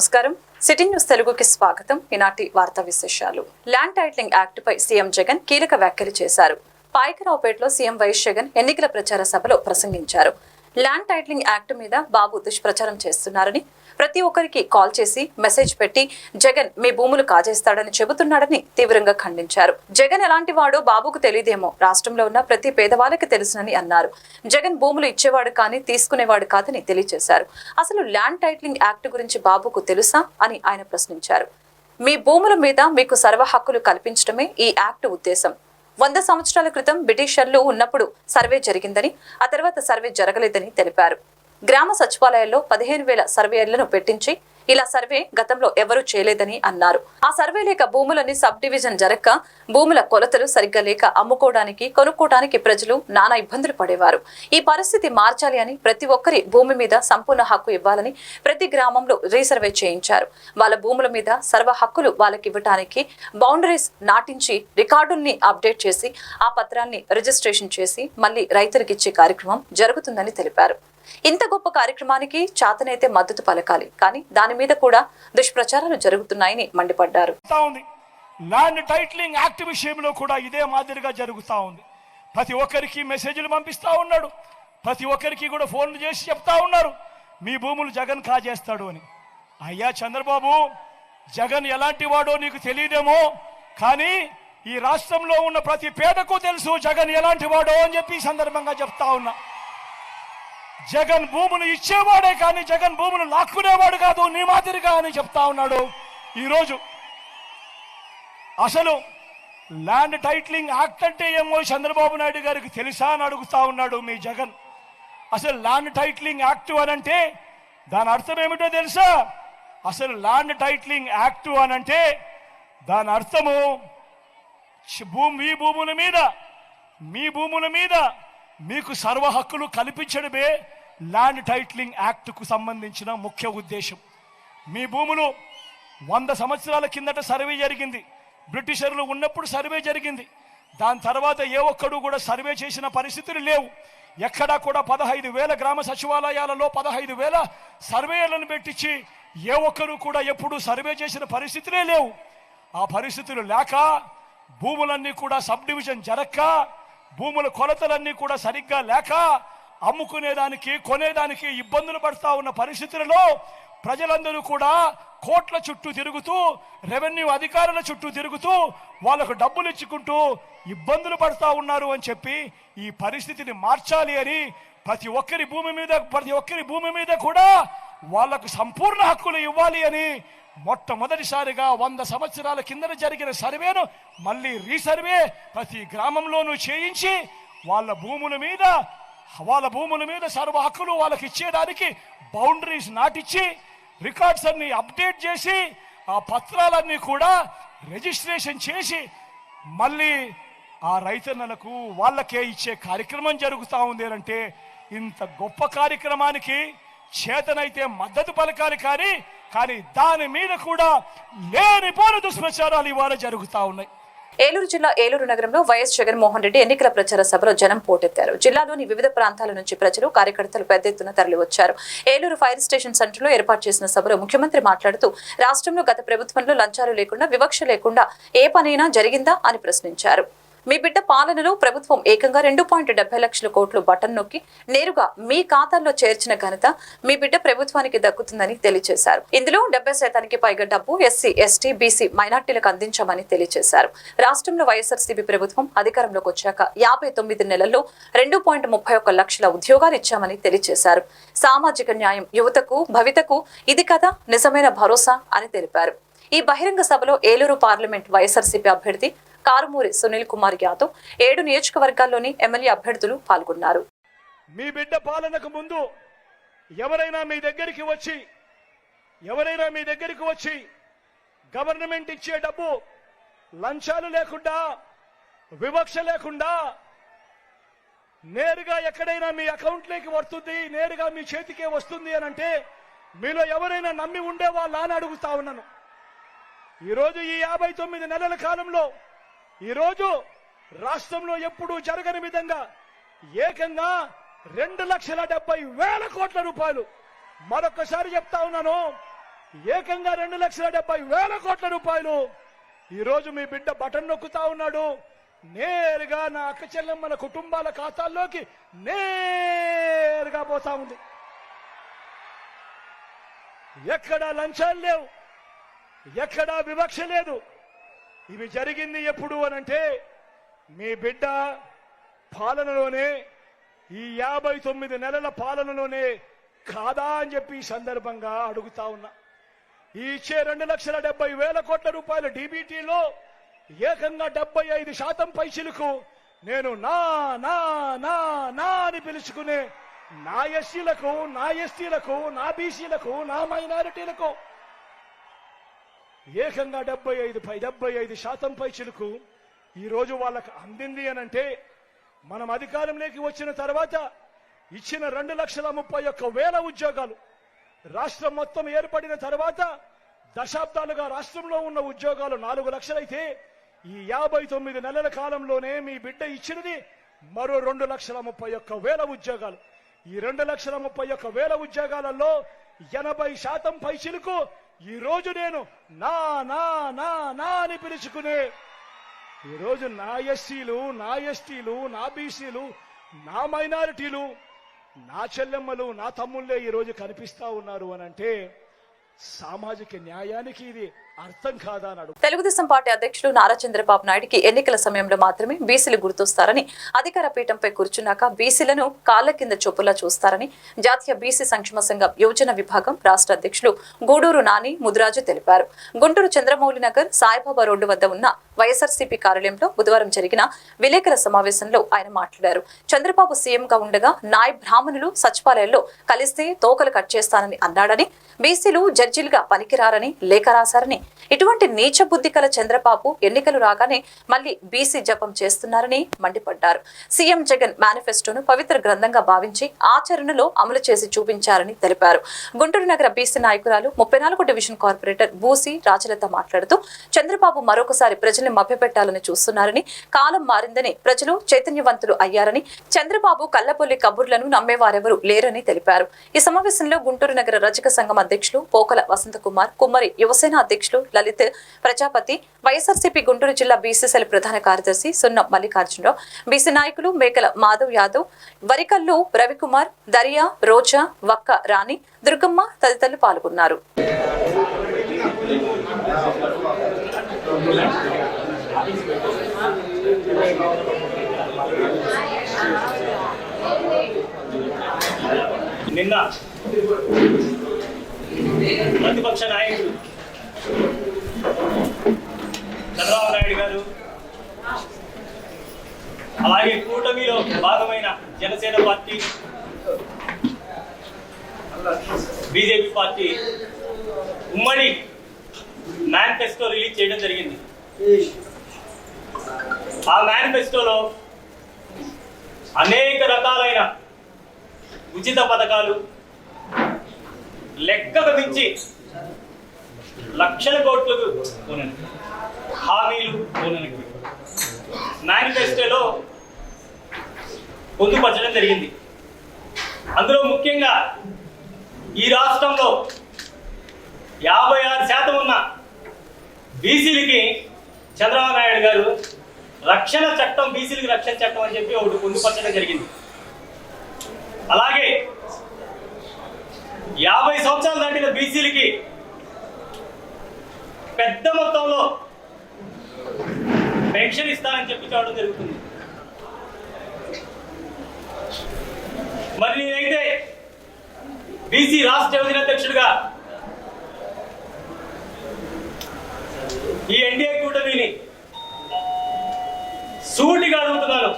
నమస్కారం. City news తెలుగుకి స్వాగతం. ఈనాటి వార్తా విశేషాలు. ల్యాండ్ టైటిలింగ్ యాక్ట్ పై సీఎం జగన్ కీలక వ్యాఖ్యలు చేశారు. పాయకరావుపేటలో సీఎం వైఎస్ జగన్ ఎన్నికల ప్రచార సభలో ప్రసంగించారు. ల్యాండ్ టైటిలింగ్ యాక్ట్ మీద బాబు దుష్ప్రచారం చేస్తున్నారని ప్రతి ఒక్కరికి కాల్ చేసి మెసేజ్ పెట్టి జగన్ మీ భూములు కాజేస్తాడని చెబుతున్నాడని తీవ్రంగా ఖండించారు. జగన్ ఎలాంటి వాడో బాబుకు తెలియదేమో. రాష్ట్రంలో ఉన్న ప్రతి పేదవాళ్ళకి తెలుసునని అన్నారు. జగన్ భూములు ఇచ్చేవాడు కానీ తీసుకునేవాడు కాదని తెలియజేశారు. అసలు ల్యాండ్ టైటిలింగ్ యాక్ట్ గురించి బాబుకు తెలుసా అని ఆయన ప్రశ్నించారు. మీ భూముల మీద మీకు సర్వ హక్కులు కల్పించడమే ఈ యాక్ట్ ఉద్దేశం. వంద సంవత్సరాల క్రితం బ్రిటిషర్లు ఉన్నప్పుడు సర్వే జరిగిందని ఆ తర్వాత సర్వే జరగలేదని తెలిపారు. గ్రామ సచివాలయాల్లో పదిహేను వేల సర్వేయర్లను పెట్టించి ఇలా సర్వే గతంలో ఎవరూ చేయలేదని అన్నారు. ఆ సర్వే లేక భూములని సబ్ డివిజన్ జరక్క భూముల కొలతలు సరిగ్గా లేక అమ్ముకోవడానికి కొనుక్కోవడానికి ప్రజలు నానా ఇబ్బందులు పడేవారు. ఈ పరిస్థితి మార్చాలి అని ప్రతి ఒక్కరి భూమి మీద సంపూర్ణ హక్కు ఇవ్వాలని ప్రతి గ్రామంలో రీసర్వే చేయించారు. వాళ్ళ భూముల మీద సర్వ హక్కులు వాళ్ళకి ఇవ్వటానికి బౌండరీస్ నాటించి రికార్డుల్ని అప్డేట్ చేసి ఆ పత్రాన్ని రిజిస్ట్రేషన్ చేసి మళ్ళీ రైతులకిచ్చే కార్యక్రమం జరుగుతుందని తెలిపారు. ఇంత గొప్ప కార్యక్రమానికి చాతనైతే మద్దతు పలకాలి. కానీ దాని మీద కూడా దుష్ప్రచారాలు జరుగుతున్నాయని మండిపడ్డారు. ల్యాండ్ టైటిలింగ్ యాక్ట్ విషయంలో కూడా ఇదే మాదిరిగా జరుగుతూ ఉంది. ప్రతి ఒక్కరికి మెసేజ్లు పంపిస్తా ఉన్నాడు. ప్రతి ఒక్కరికి కూడా ఫోన్లు చేసి చెప్తా ఉన్నారు. మీ భూములు జగన్ కాజేస్తాడు అని. అయ్యా చంద్రబాబు జగన్ ఎలాంటి వాడో నీకు తెలియదేమో కానీ ఈ రాష్ట్రంలో ఉన్న ప్రతి పేదకు తెలుసు జగన్ ఎలాంటి వాడో అని చెప్పి ఈ సందర్భంగా చెప్తా ఉన్నా. జగన్ భూములు ఇచ్చేవాడే కానీ జగన్ భూములు లాక్కునేవాడు కాదు నీ మాదిరిగా అని చెప్తా ఉన్నాడు. ఈరోజు అసలు ల్యాండ్ టైటిలింగ్ యాక్ట్ అంటే ఏమో చంద్రబాబు నాయుడు గారికి తెలుసా అని అడుగుతా ఉన్నాడు మీ జగన్. అసలు ల్యాండ్ టైటిలింగ్ యాక్ట్ అని అంటే దాని అర్థం ఏమిటో తెలుసా? అసలు ల్యాండ్ టైటిలింగ్ యాక్ట్ అని అంటే దాని అర్థము భూమి మీ భూముల మీద మీ భూముల మీద మీకు సర్వ హక్కులు కల్పించడమే ల్యాండ్ టైట్లింగ్ యాక్ట్కు సంబంధించిన ముఖ్య ఉద్దేశం. మీ భూములు వంద సంవత్సరాల కిందట సర్వే జరిగింది. బ్రిటిషర్లు ఉన్నప్పుడు సర్వే జరిగింది. దాని తర్వాత ఏ ఒక్కడు కూడా సర్వే చేసిన పరిస్థితులు లేవు. ఎక్కడా కూడా పదహైదు వేల గ్రామ సచివాలయాలలో పదహైదు వేల సర్వేయర్లను పెట్టించి ఏ ఒక్కరు కూడా ఎప్పుడు సర్వే చేసిన పరిస్థితులే లేవు. ఆ పరిస్థితులు లేక భూములన్నీ కూడా సబ్ డివిజన్ జరక్క భూముల కొలతలన్నీ కూడా సరిగ్గా లేక అమ్ముకునేదానికి కొనేదానికి ఇబ్బందులు పడతా ఉన్న పరిస్థితులలో ప్రజలందరూ కూడా కోట్ల చుట్టూ తిరుగుతూ రెవెన్యూ అధికారుల చుట్టూ తిరుగుతూ వాళ్ళకు డబ్బులు ఇచ్చుకుంటూ ఇబ్బందులు పడతా ఉన్నారు అని చెప్పి ఈ పరిస్థితిని మార్చాలి అని ప్రతి ఒక్కరి భూమి మీద ప్రతి ఒక్కరి భూమి మీద కూడా వాళ్ళకు సంపూర్ణ హక్కులు ఇవ్వాలి అని మొట్టమొదటిసారిగా వంద సంవత్సరాల కిందన జరిగిన సర్వేను మళ్ళీ రీసర్వే ప్రతి గ్రామంలోనూ చేయించి వాళ్ళ భూముల మీద వాళ్ళ భూముల మీద సర్వ హక్కులు వాళ్ళకి ఇచ్చేదానికి బౌండరీస్ నాటిచ్చి రికార్డ్స్ అన్ని అప్డేట్ చేసి ఆ పత్రాలన్నీ కూడా రిజిస్ట్రేషన్ చేసి మళ్ళీ ఆ రైతన్నలకు వాళ్ళకే ఇచ్చే కార్యక్రమం జరుగుతూ ఉంది అంటే ఇంత గొప్ప కార్యక్రమానికి చేతనైతే మద్దతు పలకాలి కానీ కానీ దాని మీద కూడా లేనిపోని దుష్ప్రచారాలు ఇవాళ జరుగుతూ ఉన్నాయి. ఏలూరు జిల్లా ఏలూరు నగరంలో వైఎస్ జగన్మోహన్ రెడ్డి ఎన్నికల ప్రచార సభలో జనం పోటెత్తారు. జిల్లాలోని వివిధ ప్రాంతాల నుంచి ప్రజలు కార్యకర్తలు పెద్ద ఎత్తున తరలివచ్చారు. ఏలూరు ఫైర్ స్టేషన్ సెంటర్లో ఏర్పాటు చేసిన సభలో ముఖ్యమంత్రి మాట్లాడుతూ రాష్ట్రంలో గత ప్రభుత్వంలో లంచాలు లేకుండా వివక్ష లేకుండా ఏ పనైనా జరిగిందా అని ప్రశ్నించారు. మీ బిడ్డ పాలనలో ప్రభుత్వం ఏకంగా రెండు పాయింట్ డెబ్బై లక్షల కోట్లు బటన్ నొక్కి నేరుగా మీ ఖాతాల్లో చేర్చిన ఘనత మీ బిడ్డ ప్రభుత్వానికి దక్కుతుందని తెలియజేశారు. ఇందులో డెబ్బై శాతానికి పైగా డబ్బు ఎస్సీ ఎస్టీ బీసీ మైనార్టీలకు అందించామని తెలియజేశారు. రాష్ట్రంలో వైఎస్ఆర్సీపీ ప్రభుత్వం అధికారంలోకి వచ్చాక యాభై తొమ్మిది నెలల్లో రెండు పాయింట్ ముప్పై ఒక్క లక్షల ఉద్యోగాలు ఇచ్చామని తెలియజేశారు. సామాజిక న్యాయం యువతకు భవితకు ఇది కదా నిజమైన భరోసా అని తెలిపారు. ఈ బహిరంగ సభలో ఏలూరు పార్లమెంట్ వైఎస్ఆర్సీపీ అభ్యర్థి కారుమూరి సునీల్ కుమార్ యాదవ్ ఏడు నియోజకవర్గాల్లోని ఎమ్మెల్యే అభ్యర్థులు పాల్గొన్నారు. మీ బిడ్డ పాలనకు ముందు ఎవరైనా మీ దగ్గరికి వచ్చి ఎవరైనా మీ దగ్గరికి వచ్చి గవర్నమెంట్ ఇచ్చే డబ్బు లంచాలు లేకుండా వివక్ష లేకుండా నేరుగా ఎక్కడైనా మీ అకౌంట్లోకి వస్తుంది నేరుగా మీ చేతికే వస్తుంది అని అంటే మీలో ఎవరైనా నమ్మి ఉండే వాళ్ళ అని అడుగుతా ఉన్నాను. ఈరోజు ఈ యాభై తొమ్మిది నెలల కాలంలో ఈరోజు రాష్ట్రంలో ఎప్పుడూ జరగని విధంగా ఏకంగా రెండు లక్షల డెబ్బై వేల కోట్ల రూపాయలు. మరొకసారి చెప్తా ఉన్నాను ఏకంగా రెండు లక్షల డెబ్బై వేల కోట్ల రూపాయలు. ఈరోజు మీ బిడ్డ బటన్ నొక్కుతా ఉన్నాడు నేరుగా నా అక్క చెల్లెమ్మల కుటుంబాల ఖాతాల్లోకి నేరుగా పోతా ఉంది. ఎక్కడా లంచాలు లేవు ఎక్కడా వివక్ష లేదు. ఇవి జరిగింది ఎప్పుడు అనంటే మీ బిడ్డ పాలనలోనే ఈ యాభై తొమ్మిది నెలల పాలనలోనే కాదా అని చెప్పి ఈ సందర్భంగా అడుగుతా ఉన్నా. ఈ ఇచ్చే రెండు లక్షల డెబ్బై వేల కోట్ల రూపాయల డీబీటీలో ఏకంగా డెబ్బై ఐదు శాతం పైసలకు నేను నా నా నా నా అని పిలుచుకునే నా ఎస్సీలకు నా ఎస్టీలకు నా బీసీలకు నా మైనారిటీలకు ఏకంగా డెబ్బై ఐదు పై డెబ్బై ఐదు శాతం పైసలకు ఈ రోజు వాళ్ళకు అందింది అనంటే మనం అధికారంలోకి వచ్చిన తర్వాత ఇచ్చిన రెండు లక్షల ముప్పై ఒక్క వేల ఉద్యోగాలు రాష్ట్రం మొత్తం ఏర్పడిన తర్వాత దశాబ్దాలుగా రాష్ట్రంలో ఉన్న ఉద్యోగాలు నాలుగు లక్షలైతే ఈ యాభై తొమ్మిది నెలల కాలంలోనే మీ బిడ్డ ఇచ్చినది మరో రెండు లక్షల ముప్పై ఒక్క వేల ఉద్యోగాలు. ఈ రెండు లక్షల ముప్పై ఒక్క వేల ఉద్యోగాలలో ఎనభై శాతం పైచిలకు ఈ రోజు నేను నా నా నా నా అని పిలుచుకునే ఈ రోజు నా ఎస్సీలు నా ఎస్టీలు నా బీసీలు నా మైనారిటీలు నా చెల్లెమ్మలు నా తమ్ముళ్ళే ఈరోజు కనిపిస్తా ఉన్నారు అని అంటే సామాజిక న్యాయానికి ఇది అర్థం కాదా తెలుగుదేశం పార్టీ అధ్యక్షులు నారా చంద్రబాబు నాయుడికి ఎన్నికల సమయంలో మాత్రమే బీసీలు గుర్తొస్తారని అధికార పీఠంపై కూర్చున్నాక బీసీలను కాళ్ళ కింద చొప్పులా చూస్తారని జాతీయ బీసీ సంక్షేమ సంఘం యువజన విభాగం రాష్ట్ర అధ్యక్షులు గూడూరు నాని ముదిరాజు తెలిపారు. గుంటూరు చంద్రమౌళి నగర్ సాయిబాబా రోడ్డు వద్ద ఉన్న వైఎస్ఆర్సీపీ కార్యాలయంలో బుధవారం జరిగిన విలేకరుల సమావేశంలో ఆయన మాట్లాడారు. చంద్రబాబు సీఎంగా ఉండగా నాయ్ బ్రాహ్మణులు సచివాలయంలో కలిస్తే తోకలు కట్ చేస్తానని అన్నాడని బీసీలు జడ్జీలుగా పనికిరారని లేఖ రాశారని ఇటువంటి నీచ బుద్ధి కల చంద్రబాబు ఎన్నికలు రాగానే మళ్ళీ బీసీ జపం చేస్తున్నారని మండిపడ్డారు. సీఎం జగన్ మేనిఫెస్టోను పవిత్ర గ్రంథంగా భావించి ఆచరణలో అమలు చేసి చూపించారని తెలిపారు. గుంటూరు నగర బీసీ నాయకురాలు ముప్పై నాలుగు డివిజన్ కార్పొరేటర్ బూసి రాజలత మాట్లాడుతూ చంద్రబాబు మరొకసారి ప్రజల్ని మభ్యపెట్టాలని చూస్తున్నారని కాలం మారిందని ప్రజలు చైతన్యవంతులు అయ్యారని చంద్రబాబు కల్లపొల్లి కబుర్లను నమ్మేవారెవరూ లేరని తెలిపారు. ఈ సమావేశంలో గుంటూరు నగర రజక సంఘం అధ్యక్షులు పోకల వసంతకుమార్ కుమ్మరి యువసేన అధ్యక్షులు లలిత్ ప్రజాపతి వైఎస్ఆర్సీపీ గుంటూరు జిల్లా బీసీసీఎల్ ప్రధాన కార్యదర్శి సున్నం మల్లికార్జునరావు బీసీ నాయకులు మేకల మాధవ్ యాదవ్ వరికల్లు రవికుమార్ దరియా రోజా వక్క రాణి దుర్గమ్మ తదితరులు పాల్గొన్నారు. నిన్న ప్రతిపక్ష నాయకుడు చంద్రబాబు నాయుడు గారు. అలాగే కూటమిలో భాగమైన జనసేన పార్టీ బీజేపీ పార్టీ ఉమ్మడి మేనిఫెస్టో రిలీజ్ చేయడం జరిగింది. ఆ మేనిఫెస్టోలో అనేక రకాలైన ఉచిత పథకాలు లెక్కకు మించి లక్షల కోట్లకు హామీలు మేనిఫెస్టోలో పొందుపరచడం జరిగింది. అందులో ముఖ్యంగా ఈ రాష్ట్రంలో యాభై ఆరు శాతం ఉన్న బీసీలకి చంద్రబాబు నాయుడు గారు రక్షణ చట్టం బీసీలకి రక్షణ చట్టం అని చెప్పి ఒకటి పొందుపరచడం జరిగింది. అలాగే యాభై సంవత్సరాలు దాటిన బీసీలకి పెద్ద మొత్తంలో పెన్షన్ ఇస్తానని చెప్పి చెప్పడం జరుగుతుంది. మరి నేనైతే బీసీ రాష్ట్ర యువజన అధ్యక్షుడిగా ఈ ఎన్డీఏ కూటమిని సూటిగా అడుగుతున్నాను.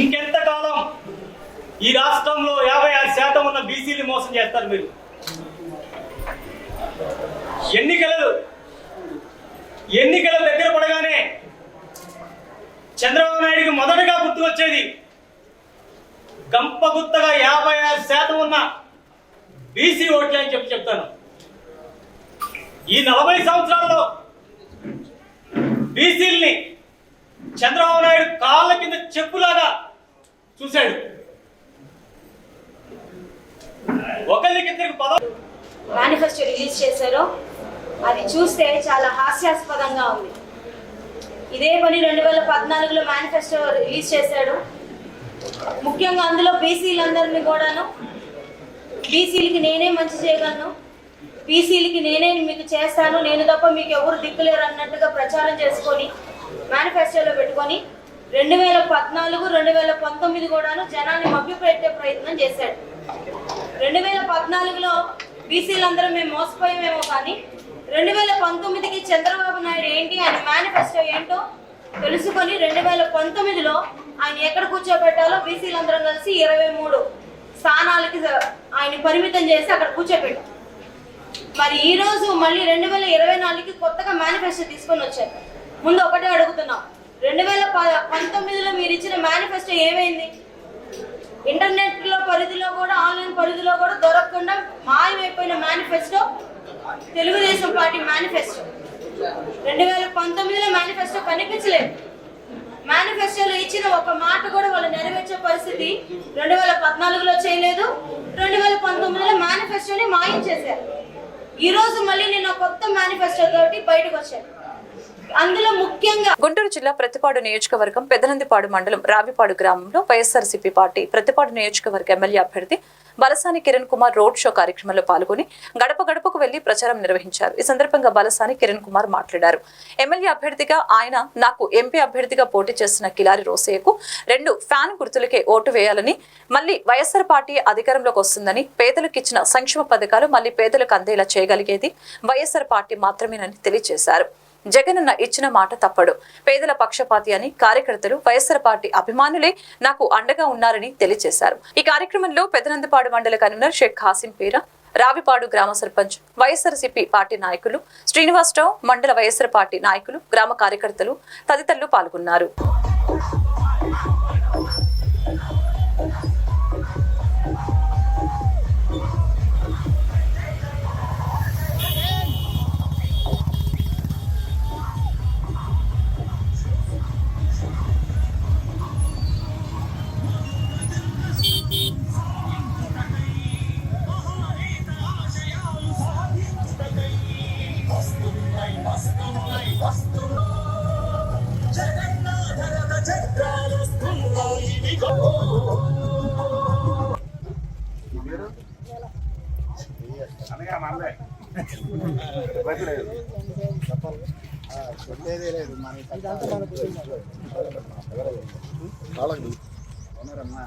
ఇంకెంత ఈ రాష్ట్రంలో యాభై ఆరు శాతం ఉన్న బీసీలు మోసం చేస్తారు మీరు. ఎన్నికలు ఎన్నికల దగ్గర పడగానే చంద్రబాబు నాయుడికి మొదటగా గుర్తుకొచ్చేది గంపగుత్తగా యాభై ఆరు శాతం ఉన్న బీసీ ఓట్లే అని చెప్పి చెప్తాను. ఈ నలభై సంవత్సరాల్లో బీసీల్ని చంద్రబాబు నాయుడు కాళ్ళ కింద చెప్పులాగా చూశాడు. మేనిఫెస్టో రిలీజ్ చేశారో అది చూస్తే చాలా హాస్యాస్పదంగా ఉంది. ఇదే పని రెండు వేల పద్నాలుగులో మేనిఫెస్టో రిలీజ్ చేశాడు. ముఖ్యంగా అందులో బీసీలందరినీ కూడాను బీసీలకి నేనే మంచి చేయగలను బీసీలకి నేనే మీకు చేస్తాను నేను తప్ప మీకు ఎవరు దిక్కులేరు అన్నట్టుగా ప్రచారం చేసుకొని మేనిఫెస్టోలో పెట్టుకొని రెండు వేల పద్నాలుగు రెండు వేల పంతొమ్మిది కూడాను జనాన్ని మభ్యపెట్టే ప్రయత్నం చేశాడు. రెండు వేల పద్నాలుగులో బీసీలందరూ మేము మోసపోయామేమో కానీ రెండు వేల పంతొమ్మిదికి చంద్రబాబు నాయుడు ఏంటి ఆయన మేనిఫెస్టో ఏంటో తెలుసుకొని రెండు వేల పంతొమ్మిదిలో ఆయన ఎక్కడ కూర్చోబెట్టాలో బీసీలందరం కలిసి ఇరవై మూడు స్థానాలకి ఆయన పరిమితం చేసి అక్కడ కూర్చోబెట్టాం. మరి ఈ రోజు మళ్ళీ రెండు వేల ఇరవై నాలుగుకి కొత్తగా మేనిఫెస్టో తీసుకొని వచ్చారు. ముందు ఒకటే అడుగుతున్నాం. రెండు వేల ప- పంతొమ్మిదిలో మీరు ఇచ్చిన మేనిఫెస్టో ఏమైంది? ఇంటర్నెట్లో పరిధిలో కూడా ఆన్లైన్ పరిధిలో కూడా దొరకకుండా మాయమైపోయిన మేనిఫెస్టో తెలుగుదేశం పార్టీ మేనిఫెస్టో. రెండు వేల పంతొమ్మిదిలో మేనిఫెస్టో కనిపించలేదు. మేనిఫెస్టోలో ఇచ్చిన ఒక మాట కూడా వాళ్ళు నెరవేర్చే పరిస్థితి రెండు వేల పద్నాలుగులో చేయలేదు. రెండు వేల పంతొమ్మిదిలో మేనిఫెస్టోని మాయం చేశారు. ఈరోజు మళ్ళీ నేను కొత్త మేనిఫెస్టో తోటి బయటకు వచ్చాను అందులో ముఖ్యంగా గుంటూరు జిల్లా ప్రతిపాడు నియోజకవర్గం పెదనందిపాడు మండలం రావిపాడు గ్రామంలో వైఎస్ఆర్సీపీ పార్టీ ప్రతిపాడు నియోజకవర్గ ఎమ్మెల్యే అభ్యర్థి బలసాని కిరణ్ కుమార్ రోడ్ షో కార్యక్రమంలో పాల్గొని గడప గడపకు వెళ్ళి ప్రచారం నిర్వహించారు. ఈ సందర్భంగా బలసాని కిరణ్ కుమార్ మాట్లాడారు. ఎమ్మెల్యే అభ్యర్థిగా ఆయన నాకు ఎంపీ అభ్యర్థిగా పోటీ చేస్తున్న కిలారి రోసయ్యకు రెండు ఫ్యాన్ గుర్తులకే ఓటు వేయాలని మళ్ళీ వైఎస్ఆర్ పార్టీ అధికారంలోకి వస్తుందని పేదలకు ఇచ్చిన సంక్షేమ పథకాలు మళ్ళీ పేదలకు అందేలా చేయగలిగేది వైఎస్ఆర్ పార్టీ మాత్రమేనని తెలియజేశారు. జగనన్న ఇచ్చిన మాట తప్పడు. పేదల పక్షపాతి అని కార్యకర్తలు వైఎస్ఆర్ పార్టీ అభిమానులే నాకు అండగా ఉన్నారని తెలియజేశారు. ఈ కార్యక్రమంలో పెదనందపాడు మండల కన్వీనర్ షేక్ ఖాసిం పీరా రావిపాడు గ్రామ సర్పంచ్ వైఎస్ఆర్సీపీ పార్టీ నాయకులు శ్రీనివాసరావు మండల వైఎస్ఆర్ పార్టీ నాయకులు గ్రామ కార్యకర్తలు తదితరులు పాల్గొన్నారు. చెప్పేదే లేదు మనకి అవునరమ్మా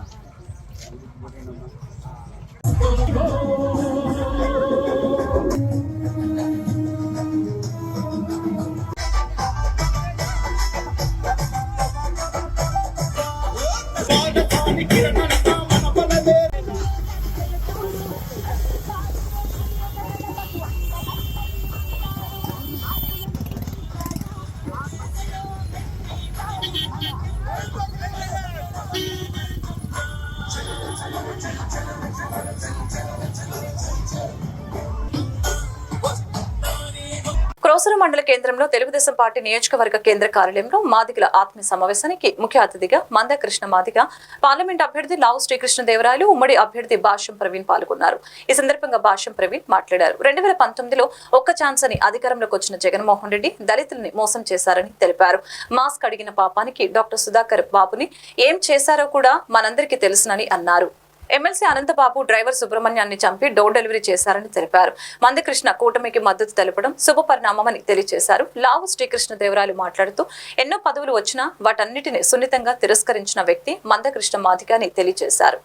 క్రోసర మండల కేంద్రంలో తెలుగుదేశం పార్టీ నియోజకవర్గ కేంద్ర కార్యాలయంలో మాదిగల ఆత్మ సమావేశానికి ముఖ్య అతిథిగా మందకృష్ణ మాదిగ పార్లమెంట్ అభ్యర్థి లావు శ్రీకృష్ణదేవరాయలు ఉమ్మడి అభ్యర్థి భాష్యం ప్రవీణ్ పాల్గొన్నారు. ఈ సందర్భంగా భాష్యం ప్రవీణ్ మాట్లాడారు. రెండు వేల పంతొమ్మిదిలో ఒక్క ఛాన్స్ అని అధికారంలోకి వచ్చిన జగన్మోహన్ రెడ్డి దళితుల్ని మోసం చేశారని తెలిపారు. మాస్క్ అడిగిన పాపానికి డాక్టర్ సుధాకర్ బాబుని ఏం చేశారో కూడా మనందరికీ తెలుసునని అన్నారు. ఎమ్మెల్సీ అనంతబాబు డ్రైవర్ సుబ్రహ్మణ్యాన్ని చంపి డోర్ డెలివరీ చేశారని తెలిపారు. మందకృష్ణ కూటమికి మద్దతు తెలపడం శుభపరిణామమని తెలియజేశారు. లావు శ్రీకృష్ణదేవరాయలు మాట్లాడుతూ ఎన్నో పదవులు వచ్చినా వాటన్నిటిని సున్నితంగా తిరస్కరించిన వ్యక్తి మందకృష్ణ మాదిగ అని తెలియజేశారు.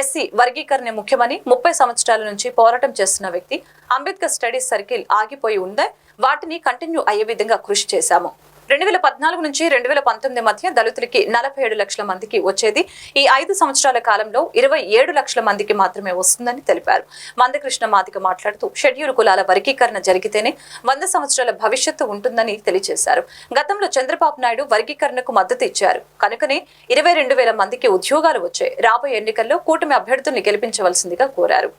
ఎస్సీ వర్గీకరణ ముఖ్యమని ముప్పై సంవత్సరాల నుంచి పోరాటం చేస్తున్న వ్యక్తి అంబేద్కర్ స్టడీస్ సర్కిల్ ఆగిపోయి ఉందే వాటిని కంటిన్యూ అయ్యే విధంగా కృషి చేశాము. రెండు వేల పద్నాలుగు నుంచి రెండు వేల పంతొమ్మిది మధ్య దళితులకి నలభై ఏడు లక్షల మందికి వచ్చేది. ఈ ఐదు సంవత్సరాల కాలంలో ఇరవై ఏడు లక్షల మందికి మాత్రమే వస్తుందని తెలిపారు. మందకృష్ణ మాదిక మాట్లాడుతూ షెడ్యూల్ కులాల వర్గీకరణ జరిగితేనే వంద సంవత్సరాల భవిష్యత్తు ఉంటుందని తెలియజేశారు. గతంలో చంద్రబాబు నాయుడు వర్గీకరణకు మద్దతు ఇచ్చారు. కనుకనే ఇరవై రెండు వేల మందికి ఉద్యోగాలు వచ్చాయి రాబోయే ఎన్నికల్లో కూటమి అభ్యర్థుల్ని గెలిపించవలసిందిగా కోరారు.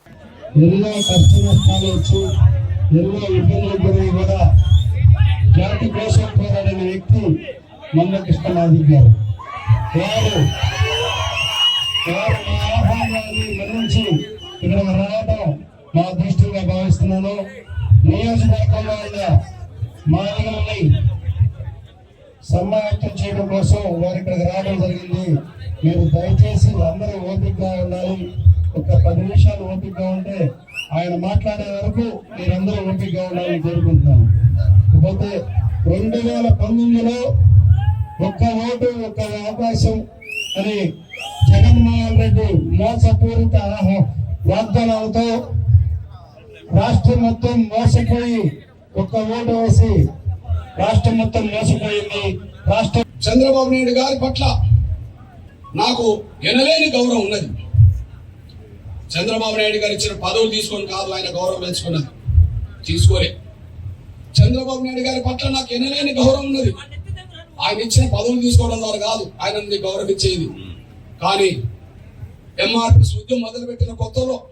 ఎన్నో కష్ట నష్టాలు వచ్చి ఎన్నో ఇబ్బందులు కూడా జాతి కోసం పోరాడిన వ్యక్తి మందకృష్ణనాథి గారు. వారు వారు మా ఆహ్వానాన్ని మన్నించి ఇక్కడ రావడం మా దృష్టిగా భావిస్తున్నాను. నియోజకవర్గంలో ఉన్న మానవుల్ని సమాయత్తం చేయడం కోసం వారు ఇక్కడికి రావడం జరిగింది. మీరు దయచేసి అందరూ ఓపికగా ఉండాలి. ఒక పది నిమిషాలు ఓపికగా ఉంటే ఆయన మాట్లాడే వరకు మీరందరూ ఓపికగా ఉండాలని కోరుకుంటున్నాను. పోతే రెండు వేల పంతొమ్మిదిలో ఒక్క ఓటు ఒక్క అవకాశం అని జగన్మోహన్ రెడ్డి మోసపూరిత వాగ్దానాలతో రాష్ట్రం మొత్తం మోసపోయి ఒక్క ఓటు వేసి రాష్ట్రం మొత్తం మోసపోయింది. రాష్ట్రం చంద్రబాబు నాయుడు గారి పట్ల నాకు ఎనలేని గౌరవం ఉన్నది. చంద్రబాబు నాయుడు గారు ఇచ్చిన పదవులు తీసుకొని కాదు ఆయన గౌరవం పెంచుకున్నది తీసుకోలే. చంద్రబాబు నాయుడు గారి పట్ల నాకు ఎనలేని గౌరవం ఉన్నది. ఆయన ఇచ్చిన పదవులు తీసుకోవడం ద్వారా కాదు ఆయన గౌరవించేది. కానీ ఎంఆర్పిఎస్ ఉద్యమం మొదలుపెట్టిన కొత్తలో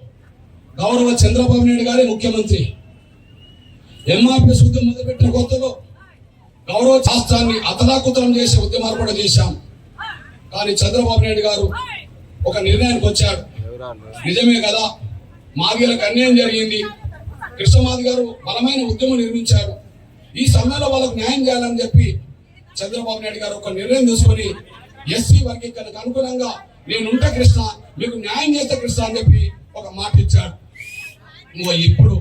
గౌరవ చంద్రబాబు నాయుడు గారే ముఖ్యమంత్రి. ఎంఆర్పిఎస్ ఉద్యమం మొదలుపెట్టిన కొత్తలో గౌరవ శాస్త్రాన్ని అతలాకుతలం చేసే ఉద్యమాలు కూడా చేశాం. కానీ చంద్రబాబు నాయుడు గారు ఒక నిర్ణయానికి వచ్చాడు. నిజమే కదా? మాదిగలకు అన్యాయం జరిగింది. కృష్ణమాది గారు బలమైన ఉద్యమం నిర్మించారు. ఈ సమయంలో వాళ్ళకు న్యాయం చేయాలని చెప్పి చంద్రబాబు నాయుడు గారు ఒక నిర్ణయం తీసుకొని ఎస్సీ వర్గీకరణకు అనుగుణంగా నేనుంటా కృష్ణ మీకు న్యాయం చేస్తే కృష్ణ అని చెప్పి ఒక మాట ఇచ్చాడు నువ్వు ఇప్పుడు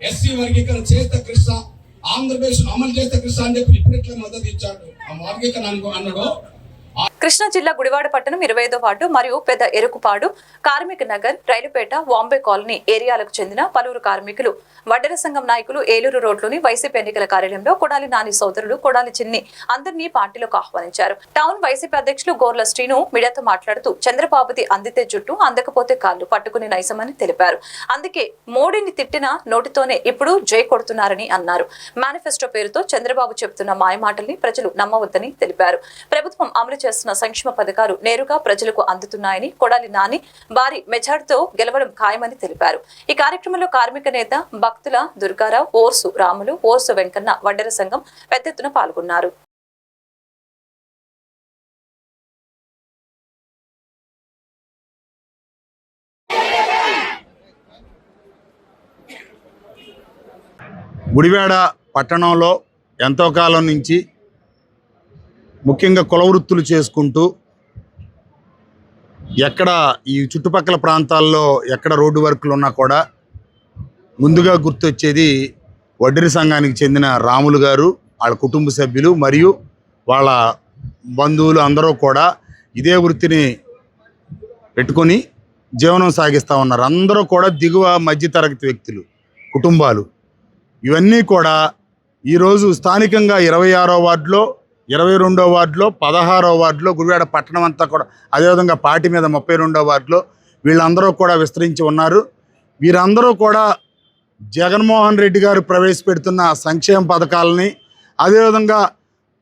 ఎస్సీ వర్గీకరణ చేస్తే కృష్ణ ఆంధ్రప్రదేశ్ అమలు చేస్తే కృష్ణ అని చెప్పి ఇప్పుడు ఇట్లా మద్దతు ఇచ్చాడు. ఆ వర్గీకరణ అనుకో అన్నాడు కృష్ణా జిల్లా గుడివాడ పట్టణం ఇరవై ఐదో వార్డు మరియు పెద్ద ఎరుకుపాడు కార్మిక నగర్ రైలుపేట వాంబే కాలనీ ఏరియాలకు చెందిన పలువురు కార్మికులు వడ్డెర సంఘం నాయకులు ఏలూరు రోడ్లోని వైసీపీ ఎన్నికల కార్యాలయంలో కొడాలి నాని సోదరులు కొడాలి చిన్ని అందరినీ పార్టీలోకి ఆహ్వానించారు. టౌన్ వైసీపీ అధ్యక్షులు గోర్ల శ్రీను మీడియాతో మాట్లాడుతూ చంద్రబాబుది అందితే జుట్టు అందకపోతే కాళ్ళు పట్టుకుని నైసమని తెలిపారు. అందుకే మోడీని తిట్టిన నోటితోనే ఇప్పుడు జై కొడుతున్నారని అన్నారు. మేనిఫెస్టో పేరుతో చంద్రబాబు చెబుతున్న మాయమాటల్ని ప్రజలు నమ్మవద్దని తెలిపారు. ప్రభుత్వం అమలు చేస్తున్న సంక్షేమ పథకాలు నేరుగా ప్రజలకు అందుతున్నాయని కొడాలి నాని భారీ మెజార్టీతో గెలవడం ఖాయమని తెలిపారు. ఈ కార్యక్రమంలో కార్మిక నేత భక్తుల దుర్గారావు ఓర్సు రాములు ఓర్సు వెంకన్న వడ్డెర సంఘం పెద్ద ఎత్తున పాల్గొన్నారు. గుడివాడ పట్టణంలో ఎంతో కాలం నుంచి ముఖ్యంగా కులవృత్తులు చేసుకుంటూ ఎక్కడ ఈ చుట్టుపక్కల ప్రాంతాల్లో ఎక్కడ రోడ్డు వర్క్లు ఉన్నా కూడా ముందుగా గుర్తొచ్చేది వడ్డరి సంఘానికి చెందిన రాములు గారు వాళ్ళ కుటుంబ సభ్యులు మరియు వాళ్ళ బంధువులు అందరూ కూడా ఇదే వృత్తిని పెట్టుకొని జీవనం సాగిస్తూ ఉన్నారు. అందరూ కూడా దిగువ మధ్యతరగతి వ్యక్తులు కుటుంబాలు. ఇవన్నీ కూడా ఈరోజు స్థానికంగా ఇరవై ఆరో వార్డులో ఇరవై రెండో వార్డులో పదహారో వార్డులో గుడివాడ పట్టణం అంతా కూడా అదేవిధంగా పార్టీ మీద ముప్పై రెండో వార్డులో వీళ్ళందరూ కూడా విస్తరించి ఉన్నారు. వీరందరూ కూడా జగన్మోహన్ రెడ్డి గారు ప్రవేశపెడుతున్న సంక్షేమ పథకాలని అదేవిధంగా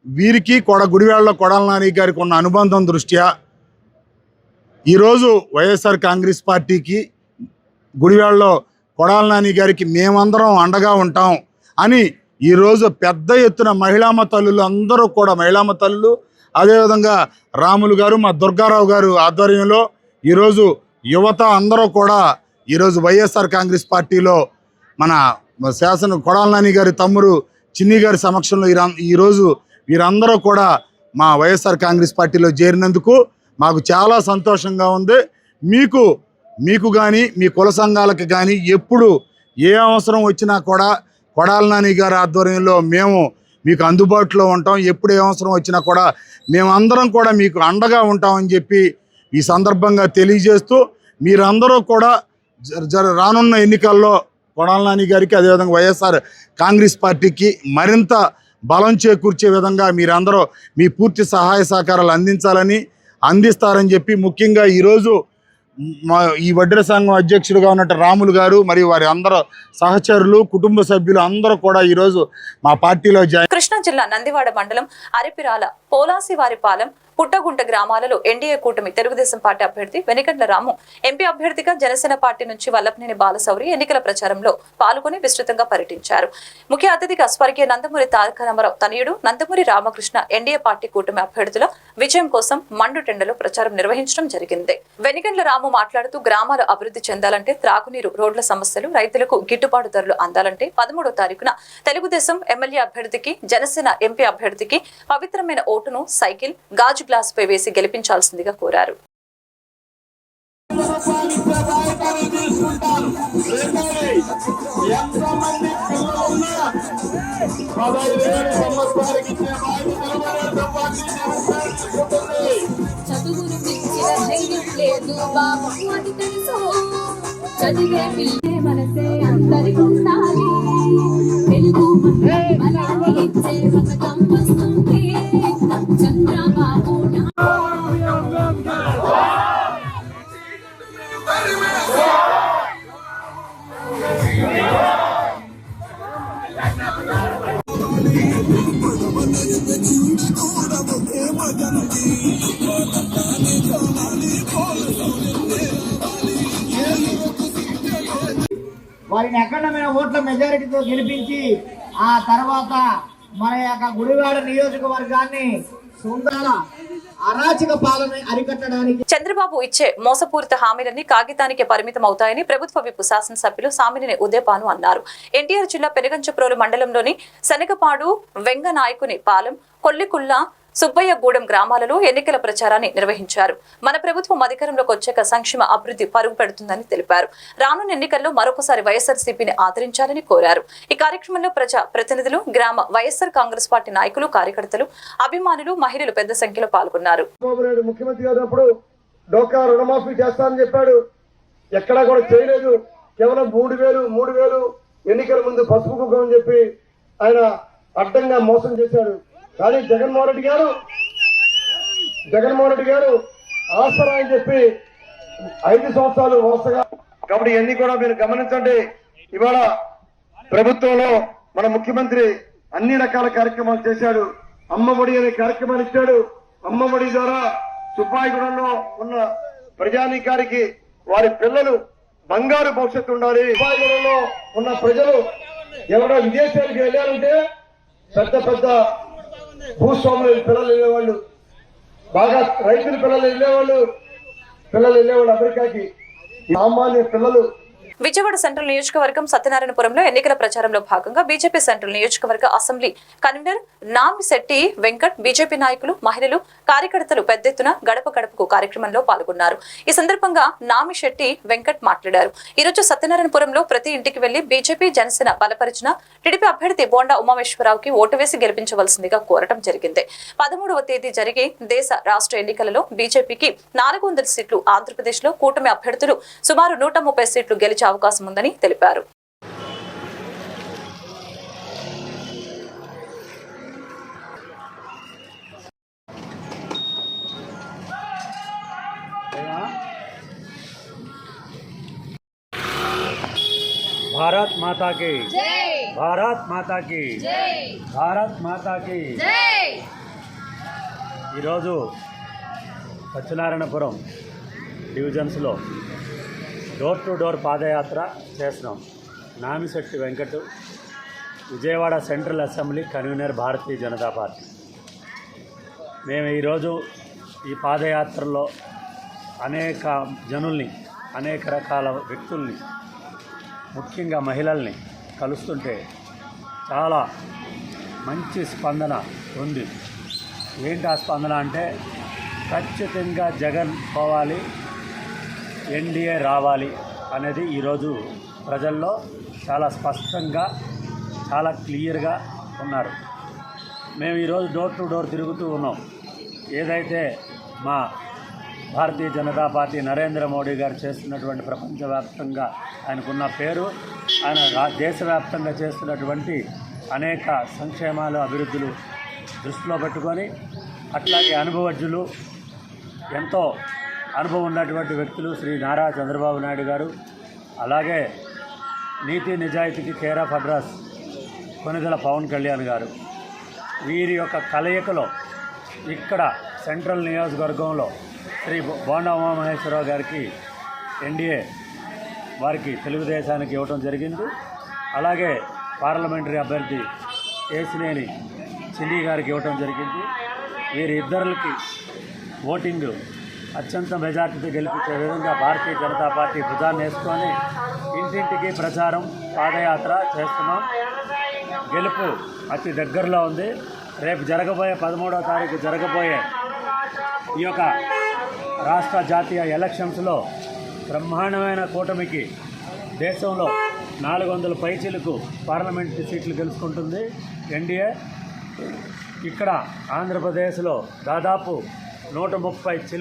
వీరికి కూడా గుడివాడలో కొడాల నాని గారికి ఉన్న అనుబంధం దృష్ట్యా ఈరోజు వైఎస్ఆర్ కాంగ్రెస్ పార్టీకి గుడివాడలో కొడాల నాని గారికి మేమందరం అండగా ఉంటాం అని ఈరోజు పెద్ద ఎత్తున మహిళామ తల్లులు అందరూ కూడా మహిళామ తల్లులు అదేవిధంగా రాములు గారు మా దుర్గారావు గారు ఆధ్వర్యంలో ఈరోజు యువత అందరూ కూడా ఈరోజు వైఎస్ఆర్ కాంగ్రెస్ పార్టీలో మన శాసన కొడాల నాని గారి తమ్ముడు చిన్ని గారి సమక్షంలో ఈరోజు వీరందరూ కూడా మా వైఎస్ఆర్ కాంగ్రెస్ పార్టీలో చేరినందుకు మాకు చాలా సంతోషంగా ఉంది. మీకు మీకు కానీ మీ కుల సంఘాలకు కానీ ఎప్పుడు ఏ అవసరం వచ్చినా కూడా కొడాల నాని గారి ఆధ్వర్యంలో మేము మీకు అందుబాటులో ఉంటాం. ఎప్పుడు ఏ అవసరం వచ్చినా కూడా మేమందరం కూడా మీకు అండగా ఉంటామని చెప్పి ఈ సందర్భంగా తెలియజేస్తూ మీరందరూ కూడా జర రానున్న ఎన్నికల్లో కొడాల నాని గారికి అదేవిధంగా వైఎస్ఆర్ కాంగ్రెస్ పార్టీకి మరింత బలం చేకూర్చే విధంగా మీరందరూ మీ పూర్తి సహాయ సహకారాలు అందించాలని అందిస్తారని చెప్పి ముఖ్యంగా ఈరోజు ఈ వడ్ర సంఘం అధ్యక్షుడిగా ఉన్నట్టు రాములు గారు మరియు వారి అందరు సహచరులు కుటుంబ సభ్యులు అందరూ కూడా ఈరోజు మా పార్టీలో జాయిన్ కృష్ణా జిల్లా నందివాడ మండలం అరిపిరాల పోలాసివారిపాలెం పుట్టగుంట గ్రామాలలో ఎన్డీఏ కూటమి తెలుగుదేశం పార్టీ అభ్యర్థి వెనికండ్ల రాము ఎంపీ అభ్యర్థిగా జనసేన పార్టీ నుంచి వల్లభనేని బాలశౌరి ఎన్నికల ప్రచారంలో పాల్గొని విస్తృతంగా పర్యటించారు. ముఖ్య అతిథిగా స్వర్గీయ నందమూరి తారక రామారావు తనయుడు నందమూరి రామకృష్ణ ఎన్డీఏ పార్టీ కూటమి అభ్యర్థుల విజయం కోసం మండు టెండలో ప్రచారం నిర్వహించడం జరిగింది. వెనికండ్ల రాము మాట్లాడుతూ గ్రామాలు అభివృద్ధి చెందాలంటే త్రాగునీరు రోడ్ల సమస్యలు రైతులకు గిట్టుబాటు ధరలు అందాలంటే పదమూడో తారీఖున తెలుగుదేశం ఎమ్మెల్యే అభ్యర్థికి జనసేన ఎంపీ అభ్యర్థికి పవిత్రమైన ఓటును సైకిల్ గాజు గ్లాసుపై వేసి గెలిపించాల్సిందిగా కోరారు. పిచ్చిన ధైర్యం లేదు బాబు అది తెలుసు. చదివే పిల్లే మనసే అందరికి ఉండాలి తెలుగు మనకి ఇచ్చే పథకం వస్తుంది వారిని అఖండమైన ఓట్ల మెజారిటీతో గెలిపించి ఆ తర్వాత మన యొక్క గుడివాడ నియోజకవర్గాన్ని చంద్రబాబు ఇచ్చే మోసపూరిత హామీలన్నీ కాగితానికే పరిమితం అవుతాయని ప్రభుత్వ విప్ శాసనసభ్యులు సామినేని ఉదయపాను అన్నారు. ఎన్టీఆర్ జిల్లా పెనుగంచప్రోలు మండలంలోని శనగపాడు వెంగనాయకుని పాలెం కొల్లికుల్ల సుబ్బయ్యగూడెం గ్రామాలలో ఎన్నికల ప్రచారాన్ని నిర్వహించారు. మన ప్రభుత్వం అధికారంలోకి వచ్చాక సంక్షేమ అభివృద్ధి పరుగు పెడుతుందని తెలిపారు. రానున్న ఎన్నికల్లో మరొకసారి వైఎస్ఆర్సీపీని ఆదరించాలని కోరారు. ఈ కార్యక్రమంలో ప్రజా ప్రతినిధులు గ్రామ వైఎస్ఆర్ కాంగ్రెస్ పార్టీ నాయకులు కార్యకర్తలు అభిమానులు మహిళలు పెద్ద సంఖ్యలో పాల్గొన్నారు. చెప్పాడు. ఎక్కడా కూడా చేయలేదు. కేవలం మూడు వేలు మూడు వేలు ఎన్నికల ముందు పసుపు కుంకుమ చెప్పి ఆయన అడ్డంగా మోసం చేశాడు. కానీ జగన్మోహన్ రెడ్డి గారు జగన్మోహన్ రెడ్డి గారు ఆసరా అని చెప్పి ఐదు సంవత్సరాలు వరుసగా కాబట్టి ఇవన్నీ కూడా మీరు గమనించండి. ఇవాళ ప్రభుత్వంలో మన ముఖ్యమంత్రి అన్ని రకాల కార్యక్రమాలు చేశాడు. అమ్మఒడి అనే కార్యక్రమాన్ని ఇచ్చాడు. అమ్మఒడి ద్వారా సుబ్బాయిగూడెంలో ఉన్న ప్రజానీకారికి వారి పిల్లలు బంగారు భవిష్యత్తు ఉండాలి. సుబ్బాయిగూడెంలో ఉన్న ప్రజలు ఎవరో విదేశాలకు వెళ్ళారంటే పెద్ద పెద్ద భూస్వాములు పిల్లలు వెళ్ళేవాళ్ళు బాగా రైతుల పిల్లలు వెళ్ళేవాళ్ళు పిల్లలు వెళ్ళేవాళ్ళు అమెరికాకి. సామాన్య పిల్లలు విజయవాడ సెంట్రల్ నియోజకవర్గం సత్యనారాయణపురంలో ఎన్నికల ప్రచారంలో భాగంగా బీజేపీ సెంట్రల్ నియోజకవర్గ assembly convener Namishetti Venkat BJP నాయకులు మహిళలు కార్యకర్తలు పెద్ద ఎత్తున గడప గడపకు కార్యక్రమంలో పాల్గొన్నారు. ఈ సందర్భంగా నామిశెట్టి వెంకట్ మాట్లాడారు. ఈరోజు సత్యనారాయణపురంలో ప్రతి ఇంటికి వెళ్ళి బీజేపీ జనసేన బలపరిచిన టీడీపీ అభ్యర్థి బోండా ఉమామేశ్వరరావుకి ఓటు వేసి గెలిపించవలసిందిగా కోరటం జరిగింది. పదమూడవ తేదీ జరిగే దేశ రాష్ట్ర ఎన్నికలలో బీజేపీకి నాలుగు వందల సీట్లు ఆంధ్రప్రదేశ్లో కూటమి అభ్యర్థులు సుమారు నూట ముప్పై సీట్లు గెలిచే అవకాశం ఉందని తెలిపారు. భారత్ మాతాకి భారత్ మాతాకి భారత్ మాతాకి ఈరోజు సత్యనారాయణపురం డివిజన్స్లో డోర్ టు డోర్ పాదయాత్ర చేసినాం Namishetti Venkat Vijayawada central assembly convener Bharatiya Janata party. మేము ఈరోజు ఈ పాదయాత్రలో అనేక జనుల్ని అనేక రకాల వ్యక్తుల్ని ముఖ్యంగా మహిళల్ని కలుస్తుంటే చాలా మంచి స్పందన ఉంది. ఏంటి ఆ స్పందన అంటే ఖచ్చితంగా జగన్ పోవాలి ఎన్డీఏ రావాలి అనేది ఈరోజు ప్రజల్లో చాలా స్పష్టంగా చాలా క్లియర్గా ఉన్నారు. మేము ఈరోజు డోర్ టు డోర్ తిరుగుతూ ఉన్నాం. ఏదైతే మా భారతీయ జనతా పార్టీ నరేంద్ర మోడీ గారు చేస్తున్నటువంటి ప్రపంచవ్యాప్తంగా ఆయనకున్న పేరు ఆయన దేశవ్యాప్తంగా చేస్తున్నటువంటి అనేక సంక్షేమాలు అభివృద్ధులు దృష్టిలో పెట్టుకొని అట్లాగే అనుభవజ్ఞులు ఎంతో అనుభవం ఉన్నటువంటి వ్యక్తులు శ్రీ నారా చంద్రబాబు నాయుడు గారు అలాగే నీతి నిజాయితీకి care of address Konidala Pawan Kalyan గారు. వీరి యొక్క కలయికలో ఇక్కడ సెంట్రల్ నియోజకవర్గంలో శ్రీ బోండా ఉమామహేశ్వరరావు గారికి ఎన్డీఏ వారికి తెలుగుదేశానికి ఇవ్వటం జరిగింది. అలాగే పార్లమెంటరీ అభ్యర్థి ఏసినేని చిన్ని గారికి ఇవ్వటం జరిగింది. వీరిద్దరికి ఓటింగ్ అత్యంత మెజార్టీతో గెలిపించే విధంగా భారతీయ జనతా పార్టీ భుజాన్ని వేసుకొని ఇంటింటికి ప్రచారం పాదయాత్ర చేస్తున్నాం. గెలుపు అతి దగ్గరలో ఉంది. రేపు జరగబోయే పదమూడవ తారీఖు జరగబోయే ఈ యొక్క రాష్ట్ర జాతీయ ఎలక్షన్స్లో బ్రహ్మాండమైన కూటమికి దేశంలో నాలుగు వందల పైచీలకు పార్లమెంట్ సీట్లు గెలుచుకుంటుంది. ఎన్డీఏ ఇక్కడ ఆంధ్రప్రదేశ్లో దాదాపు నూట ముప్పై చిలుకు